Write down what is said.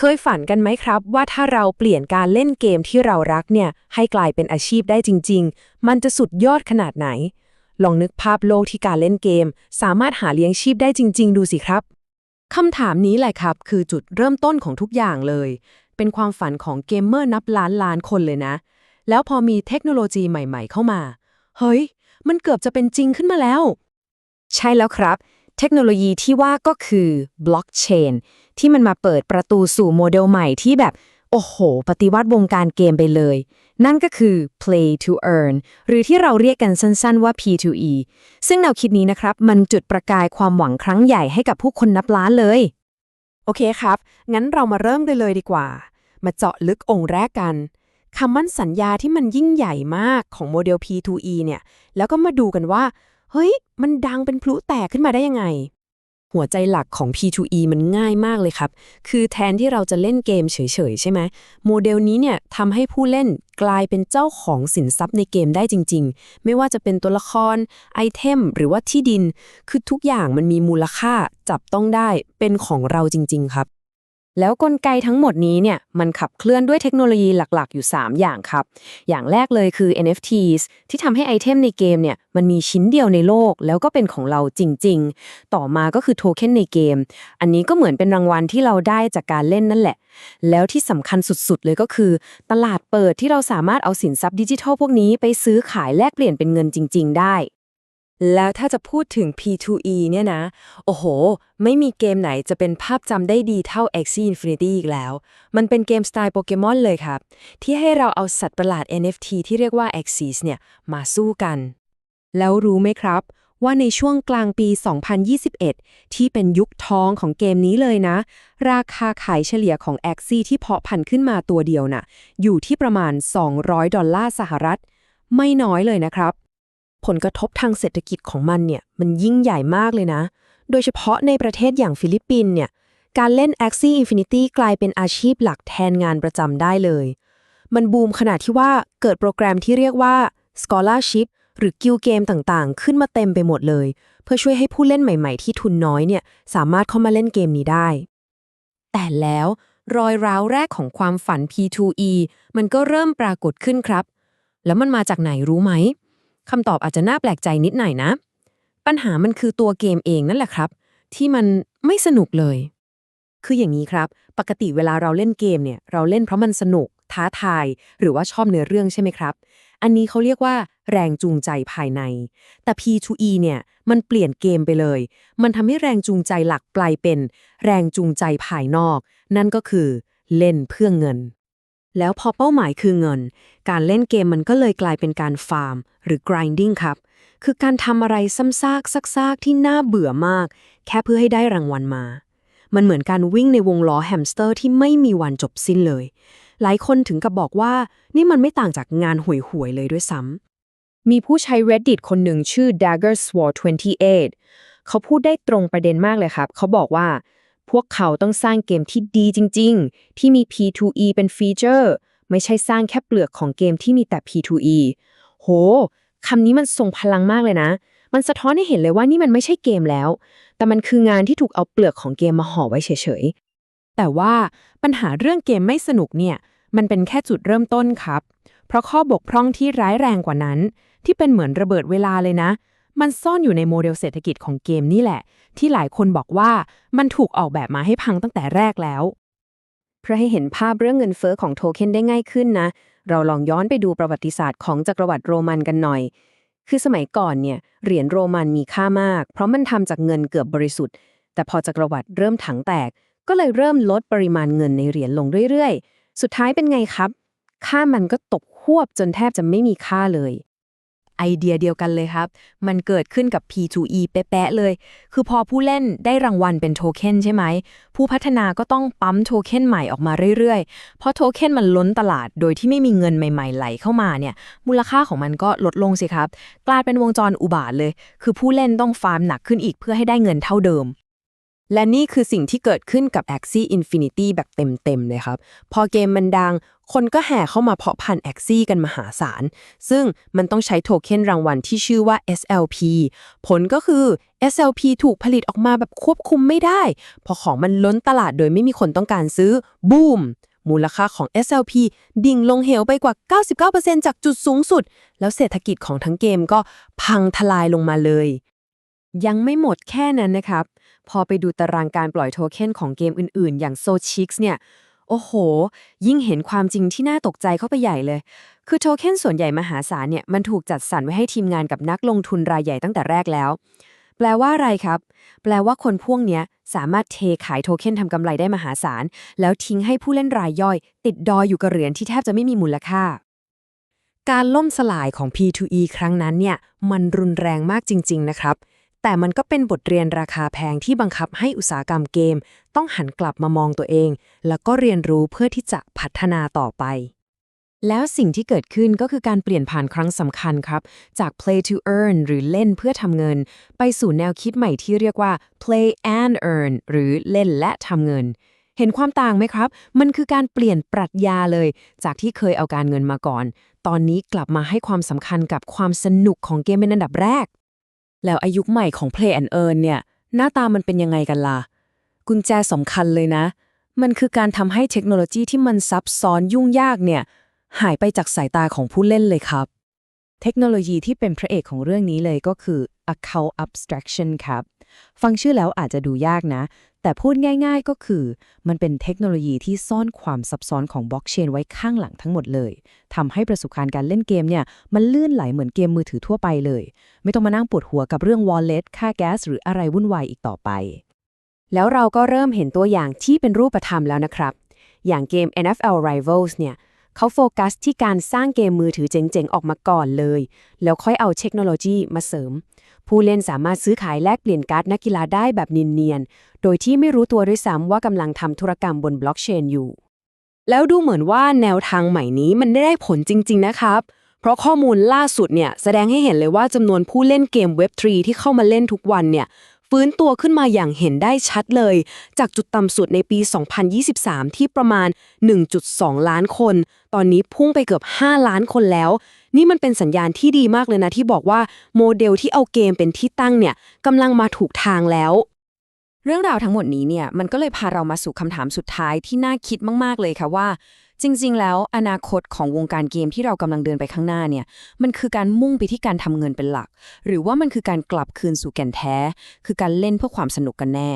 เคยฝันกันไหมครับ ว่าถ้าเราเปลี่ยนการเล่นเกมที่เรารักเนี่ยให้กลายเป็นอาชีพได้จริง ๆ มันจะสุดยอดขนาดไหน ลองนึกภาพโลกที่การเล่นเกม สามารถหาเลี้ยงชีพได้จริง ๆ ดูสิครับคำถามนี้แหละครับ คือจุดเริ่มต้นของทุกอย่างเลย เป็นความฝันของเกมเมอร์นับล้านล้านคนเลยนะ แล้วพอมีเทคโนโลยีใหม่ ๆ เข้ามา เฮ้ย มันเกือบจะเป็นจริงขึ้นมาแล้ว ใช่แล้วครับ เทคโนโลยีที่ว่าก็คือบล็อกเชนที่มันมาเปิดประตูสู่โมเดลใหม่ที่แบบ โอ้โห ปฏิวัติวงการเกมไปเลย นั่นก็คือ play to earn หรือที่เราเรียกกันสั้นๆว่า P2E ซึ่งแนวคิดนี้นะครับ มันจุดประกายความหวังครั้งใหญ่ให้กับผู้คนนับล้านเลย โอเคครับ งั้นเรามาเริ่มกันเลยดีกว่า มาเจาะลึกองค์แรกกันคำมั่นสัญญาที่มันยิ่งใหญ่มากของโมเดล P2E เนี่ย แล้วก็มาดูกันว่า เฮ้ย มันดังเป็นพลุแตกขึ้นมาได้ยังไง หัวใจหลักของ P2E มันง่ายมากเลยครับ คือแทนที่เราจะเล่นเกมเฉยๆ ใช่ไหมโมเดลนี้เนี่ยทำให้ผู้เล่นกลายเป็นเจ้าของสินทรัพย์ในเกมได้จริง ๆ ไม่ว่าจะเป็นตัวละคร ไอเทม หรือว่าที่ดิน คือทุกอย่างมันมีมูลค่าจับต้องได้เป็นของเราจริง ๆ ครับ แล้วกลไกทั้งหมดนี้เนี่ยมันขับเคลื่อนด้วยเทคโนโลยีหลักๆ อยู่ 3 อย่างครับ อย่างแรกเลยคือ NFTs ที่ทำให้ไอเทมในเกมเนี่ยมันมีชิ้นเดียวในโลก แล้วก็เป็นของเราจริง ๆ ต่อมาก็คือโทเค็นในเกม อันนี้ก็เหมือนเป็นรางวัลที่เราได้จากการเล่นนั่นแหละ แล้วที่สำคัญสุดๆ เลยก็คือ ตลาดเปิดที่เราสามารถเอาสินทรัพย์ดิจิทัลพวกนี้ไปซื้อขายแลกเปลี่ยนเป็นเงินจริง ๆ ได้ แล้วถ้าจะพูดถึง P2E เนี่ยนะ โอ้โห ไม่มีเกมไหนจะเป็นภาพจำได้ดีเท่า Axie Infinity อีกแล้ว มันเป็นเกมสไตล์โปเกมอนเลยครับ ที่ให้เราเอาสัตว์ประหลาด NFT ที่เรียกว่า Axis เนี่ยมาสู้กัน แล้วรู้ไหมครับ ว่าในช่วงกลางปี 2021 ที่เป็นยุคทองของเกมนี้เลยนะ ราคาขายเฉลี่ยของ Axie ที่เพาะพันธุ์ขึ้นมาตัวเดียวน่ะอยู่ที่ประมาณ 200 ดอลลาร์สหรัฐ ไม่น้อยเลยนะครับ ผลกระทบทางเศรษฐกิจของมันเนี่ยมันยิ่งใหญ่มากเลยนะ โดยเฉพาะในประเทศอย่างฟิลิปปินส์เนี่ยการเล่น Axie Infinity กลายเป็นอาชีพหลักแทนงานประจำได้เลย มันบูมขนาดที่ว่าเกิดโปรแกรมที่เรียกว่า Scholarship หรือกิลเกมต่างๆ ขึ้นมาเต็มไปหมดเลย เพื่อช่วยให้ผู้เล่นใหม่ ๆ ที่ทุนน้อยเนี่ยสามารถเข้ามาเล่นเกมนี้ได้ แต่แล้วรอยร้าวแรกของความฝัน P2E มันก็เริ่มปรากฏขึ้นครับ แล้วมันมาจากไหนรู้ไหม คำตอบอาจจะน่าแปลกใจนิดหน่อยนะ ปัญหามันคือตัวเกมเองนั่นแหละครับ ที่มันไม่สนุกเลย คืออย่างนี้ครับ ปกติเวลาเราเล่นเกมเนี่ย เราเล่นเพราะมันสนุก ท้าทาย หรือว่าชอบเนื้อเรื่องใช่ไหมครับ อันนี้เขาเรียกว่าแรงจูงใจภายใน แต่ P2E เนี่ยมันเปลี่ยนเกมไปเลย มันทำให้แรงจูงใจหลักกลายเป็น แรงจูงใจภายนอก นั่นก็คือเล่นเพื่อเงิน แล้วพอเป้าหมายคือเงิน การเล่นเกมมันก็เลยกลายเป็นการฟาร์ม หรือ grinding ครับ คือการทำอะไรซ้ำซากซักซากที่น่าเบื่อมาก แค่เพื่อให้ได้รางวัลมา มันเหมือนการวิ่งในวงล้อแฮมสเตอร์ที่ไม่มีวันจบสิ้นเลย หลายคนถึงกับบอกว่า นี่มันไม่ต่างจากงานห่วยๆเลยด้วยซ้ำมีผู้ใช้ Reddit คนหนึ่งชื่อ Dagger Sword 28เขาพูดได้ตรงประเด็นมากเลยครับ เขาบอกว่า พวกเขาต้องสร้างเกมที่ดีจริง ๆ ที่มี P2E เป็นฟีเจอร์ ไม่ใช่สร้างแค่เปลือกของเกมที่มีแต่ P2E โหคำนี้มันทรงพลังมากเลยนะ มันสะท้อนให้เห็นเลยว่านี่มันไม่ใช่เกมแล้ว แต่มันคืองานที่ถูกเอาเปลือกของเกมมาห่อไว้เฉยๆ แต่ว่าปัญหาเรื่องเกมไม่สนุกเนี่ย มันเป็นแค่จุดเริ่มต้นครับ เพราะข้อบกพร่องที่ร้ายแรงกว่านั้น ที่เป็นเหมือนระเบิดเวลาเลยนะ มันซ่อนอยู่ในโมเดลเศรษฐกิจของเกมนี่แหละ ที่หลายคนบอกว่ามันถูกออกแบบมาให้พังตั้งแต่แรกแล้ว เพื่อให้เห็นภาพเรื่องเงินเฟอ้อของโทเค็นได้ง่ายขึ้นนะ เราลองย้อนไปดูประวัติศาสตร์ของจักรวรรดิโรมันกันหน่อย คือสมัยก่อนเนี่ยเหรียญโรมันมีค่ามาก เพราะมันทำจากเงินเกือบบริสุทธิ์ แต่พอจักรวรรดิเริ่มถังแตก ก็เลยเริ่มลดปริมาณเงินในเหรียญลงเรื่อยๆ สุดท้ายเป็นไงครับ ค่ามันก็ตกหวบจนแทบจะไม่มีค่าเลย ไอเดียเดียวกันเลยครับ มันเกิดขึ้นกับ P2E เป๊ะๆเลย คือพอผู้เล่นได้รางวัลเป็นโทเค็นใช่ไหม ผู้พัฒนาก็ต้องปั๊มโทเค็นใหม่ออกมาเรื่อยๆ เพราะโทเค็นมันล้นตลาดโดยที่ไม่มีเงินใหม่ๆไหลเข้ามาเนี่ย มูลค่าของมันก็ลดลงสิครับ กลายเป็นวงจรอุบาทเลย คือผู้เล่นต้องฟาร์มหนักขึ้นอีกเพื่อให้ได้เงินเท่าเดิม และนี่คือสิ่งที่เกิดขึ้นกับ Axie Infinity แบบเต็มๆเลยครับ พอเกมมันดัง คนก็แห่เข้ามาเพาะพันธุ์ Axie กันมหาศาล ซึ่งมันต้องใช้โทเค็นรางวัลที่ชื่อว่า SLP ผลก็คือ SLP ถูกผลิตออกมาแบบควบคุมไม่ได้ พอของมันล้นตลาดโดยไม่มีคนต้องการซื้อ บูม มูลค่าของ SLP ดิ่งลงเหวไปกว่า 99%จากจุดสูงสุด แล้วเศรษฐกิจของทั้งเกมก็พังทลายลงมาเลย ยังไม่หมดแค่นั้นนะครับ พอไปดูตารางการปล่อยโทเค็นของเกมอื่นๆ อย่าง s o c h i x เนี่ย โอ้โห ยิ่งเห็นความจริงที่น่าตกใจเข้าไปใหญ่เลย คือโทเค็นส่วนใหญ่มหาศาลเนี่ย มันถูกจัดสรรไว้ให้ทีมงานกับนักลงทุนรายใหญ่ตั้งแต่แรกแล้ว แปลว่าอะไรครับ แปลว่าคนพวกเนี้ยสามารถเทขายโทเค็นทำกำไรได้มหาศาล แล้วทิ้งให้ผู้เล่นรายย่อย ติดดอยอยู่กับเหรียญที่แทบจะไม่มีมูลค่าการล่มสลายของ P2E ครั้งนั้นเนี่ย มันรุนแรงมากจริง ๆ นะครับ แต่มันก็เป็นบทเรียนราคาแพงที่บังคับให้อุตสาหกรรมเกม ต้องหันกลับมามองตัวเอง แล้วก็เรียนรู้เพื่อที่จะพัฒนาต่อไป แล้วสิ่งที่เกิดขึ้นก็คือการเปลี่ยนผ่านครั้งสำคัญครับ จาก play to earn หรือเล่นเพื่อทำเงิน ไปสู่แนวคิดใหม่ที่เรียกว่า play and earn หรือเล่นและทำเงินเห็นความต่างไหมครับ มันคือการเปลี่ยนปรัชญาเลย จากที่เคยเอาการเงินมาก่อน ตอนนี้กลับมาให้ความสำคัญกับความสนุกของเกมเป็นอันดับแรก แล้วอายุใหม่ของ Play and Earn เนี่ย หน้าตามันเป็นยังไงกันล่ะ กุญแจสำคัญเลยนะ มันคือการทำให้เทคโนโลยีที่มันซับซ้อนยุ่งยากเนี่ย หายไปจากสายตาของผู้เล่นเลยครับ เทคโนโลยีที่เป็นพระเอกของเรื่องนี้เลยก็คือ account abstraction ครับ ฟังชื่อแล้วอาจจะดูยากนะ แต่พูดง่ายๆก็คือ มันเป็นเทคโนโลยีที่ซ่อนความซับซ้อนของบล็อกเชนไว้ข้างหลังทั้งหมดเลยทำให้ประสบการณ์การเล่นเกมเนี่ย มันลื่นไหลเหมือนเกมมือถือทั่วไปเลย ไม่ต้องมานั่งปวดหัวกับเรื่อง wallet ค่าแก๊สหรืออะไรวุ่นวายอีกต่อไป แล้วเราก็เริ่มเห็นตัวอย่างที่เป็นรูปธรรมแล้วนะครับ อย่างเกม NFL Rivals เนี่ย เขาโฟกัสที่การสร้างเกมมือถือเจ๋งๆ ออกมาก่อนเลย แล้วค่อยเอาเทคโนโลยีมาเสริม ผู้เล่นสามารถซื้อขายแลกเปลี่ยนการ์ดนักกีฬาได้แบบเนียนๆ โดยที่ไม่รู้ตัวด้วยซ้ำว่ากำลังทำธุรกรรมบนบล็อกเชนอยู่ แล้วดูเหมือนว่าแนวทางใหม่นี้มันได้ผลจริง ๆ นะครับ เพราะข้อมูลล่าสุดเนี่ยแสดงให้เห็นเลยว่าจำนวนผู้เล่นเกม Web3 ที่เข้ามาเล่นทุกวันเนี่ย ฟื้นตัวขึ้นมาอย่างเห็นได้ชัดเลย จากจุดต่ำสุดในปี 2023 ที่ประมาณ 1.2 ล้านคน ตอนนี้พุ่งไปเกือบ 5 ล้านคนแล้ว นี่มันเป็นสัญญาณที่ดีมากเลยนะที่บอกว่าโมเดลที่เอาเกมเป็นที่ตั้งเนี่ยกำลังมาถูกทางแล้ว เรื่องราวทั้งหมดนี้เนี่ยมันก็เลยพาเรามาสู่คำถามสุดท้ายที่น่าคิดมาก ๆเลยค่ะว่า จริง ๆ แล้วอนาคตของวงการเกมที่เรากำลังเดินไปข้างหน้าเนี่ย มันคือการมุ่งไปที่การทำเงินเป็นหลัก หรือว่ามันคือการกลับคืนสู่แก่นแท้ คือการเล่นเพื่อความสนุกกันแน่